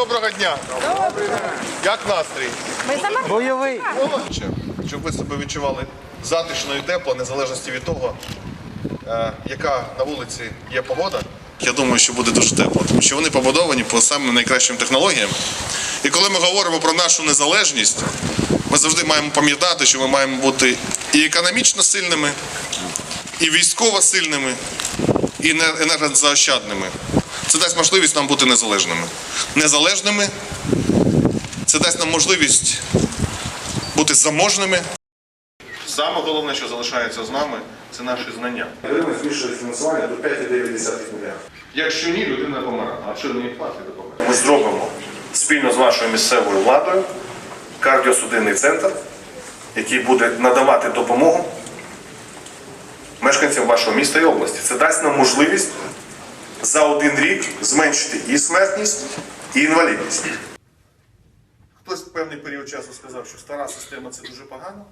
Доброго дня! Як настрій? Ми Бойовий. Щоб ви себе відчували затишно і тепло, незалежності від того, е, яка на вулиці є погода. Я думаю, що буде дуже тепло, тому що вони побудовані по самим найкращим технологіям. І коли ми говоримо про нашу незалежність, ми завжди маємо пам'ятати, що ми маємо бути і економічно сильними, і військово сильними, і не- енергозаощадними. Це дасть можливість нам бути незалежними. Незалежними це дасть нам можливість бути заможними. Саме головне, що залишається з нами, це наші знання. Гривень збільшує фінансування до 5,9 мільярдів. Якщо ні, людина помре, а якщо не платить, то помре. Ми зробимо спільно з вашою місцевою владою кардіосудинний центр, який буде надавати допомогу мешканцям вашого міста і області. Це дасть нам можливість за один рік зменшити і смертність, і інвалідність. Хтось в певний період часу сказав, що стара система це дуже погано.